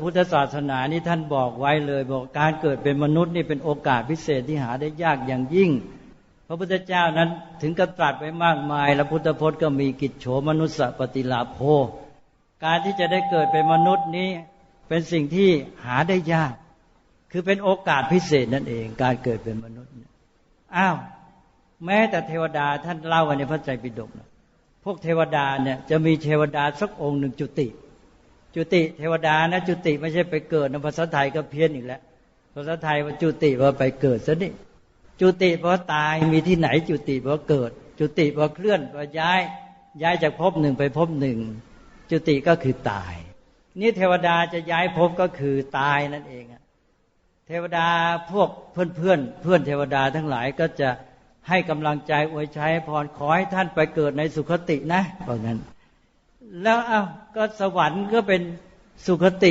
พุทธศาสนานี่ท่านบอกไว้เลย บอกการเกิดเป็นมนุษย์นี่เป็นโอกาสพิเศษที่หาได้ยากอย่างยิ่ง พระพุทธเจ้านั้นถึงกับตรัสไว้มากมาย และพุทธพจน์ก็มีกิจโฉมนุสสปฏิลาโภ การที่จะได้เกิดเป็นมนุษย์นี้เป็นสิ่งที่หาได้ยาก คือเป็นโอกาสพิเศษนั่นเอง การเกิดเป็นมนุษย์อ้าวแม้แต่เทวดาท่านเล่าไว้ในพระไตรปิฎกนะพวกเทวดาเนี่ยจะมีเทวดาสักองค์หนึ่งจุติ จุติเทวดานะ จุติไม่ใช่ไปเกิดในภาษาไทยก็เพี้ยนอีกแล้วภาษาไทยว่าจุติว่าไปเกิดซะนี่จุติเพราะตายมีที่ไหนจุติเพราะเกิด จุติเพราะเคลื่อนเพราะย้าย ย้ายจากภพหนึ่งไปภพหนึ่ง จุติก็คือตาย นี่เทวดาจะย้ายภพก็คือตายนั่นเองเทวดาพวกเพื่อนเพื่อนเพื่อนเทวดาทั้งหลายก็จะให้กำลังใจอวยชัยพรขอให้ท่านไปเกิดในสุคตินะเพราะงั้น แล้วอ้าวก็สวรรค์ก็เป็นสุคติ